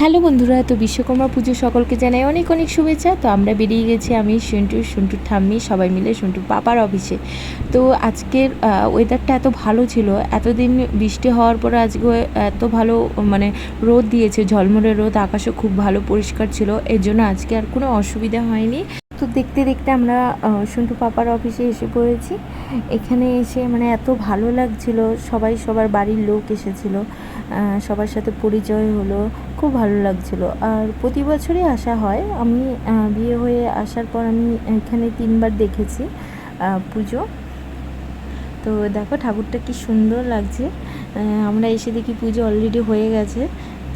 Hello বন্ধুরা, তো বিশ্বকর্মা পুজো সকলকে জানাই অনেক অনেক শুভেচ্ছা। তো আমরা বেরিয়ে গেছি আমি সন্টু সন্টুর ঠাম্মি, সবাই মিলে সন্টুর পাপার অফিসে তো আজকের ওয়েদারটা এত ভালো ছিল, এতদিন বৃষ্টি হওয়ার পর আজকে এত ভালো মানে রোদ দিয়েছে, ঝলমলে রোদ, আকাশও খুব ভালো, পরিষ্কার ছিল, এর জন্য আজকে আর কোনো অসুবিধা হয়নি। তো দেখতে দেখতে আমরা সন্টু পাপার অফিসে এসে পড়েছি। এখানে এসে মানে এত ভালো লাগছিল, সবাই সবার বাড়ির লোক এসেছিল সবার সাথে পরিচয় হলো, খুব ভালো লাগছিল। আর প্রতি বছরই আসা হয়। আমি বিয়ে হয়ে আসার পর আমি এখানে তিনবার দেখেছি পুজো। তো দেখো ঠাকুরটা কি সুন্দর লাগছে। আমরা এসে দেখি পুজো অলরেডি হয়ে গেছে।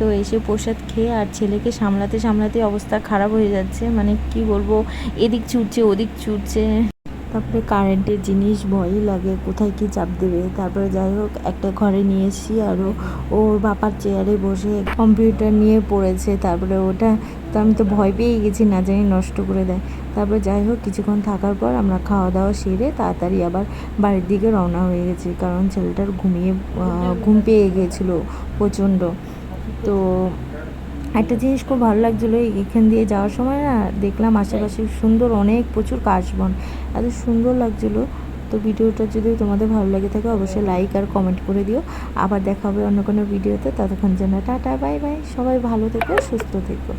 তো এসে প্রসাদ খেয়ে আর ছেলেকে সামলাতে সামলাতে অবস্থা খারাপ হয়ে যাচ্ছে। মানে কি বলব, এদিক ছুটছে, ওদিক ছুটছে। তারপরে কারেন্টের জিনিস ভয়ই লাগে, কোথায় কি চাপ দেবে? তারপরে যাই হোক, একটা ঘরে নিয়ে এসেছি আরও ওর বাপার চেয়ারে বসে কম্পিউটার নিয়ে পড়েছে। তারপরে ওটা তো আমি তো ভয় পেয়ে গেছি, না জানি নষ্ট করে দেয়। তারপরে যাই হোক, কিছুক্ষণ থাকার পর আমরা খাওয়া দাওয়া সেরে তাড়াতাড়ি আবার বাড়ির দিকে রওনা হয়ে গেছি। কারণ ছেলেটার ঘুমিয়ে ঘুম পেয়ে গেছিল প্রচণ্ড। তো একটা জিনিস খুব ভালো লাগছিল এখান দিয়ে যাওয়ার সময় না দেখলাম আশেপাশে সুন্দর অনেক প্রচুর কাশবন, এত সুন্দর লাগছিল। তো ভিডিওটা যদি তোমাদের ভালো লাগে থাকে অবশ্যই লাইক আর কমেন্ট করে দিও। আবার দেখা হবে অন্য কোনো ভিডিওতে ততক্ষণ জন্য টাটা বাই বাই সবাই ভালো থেকো, সুস্থ থেকো।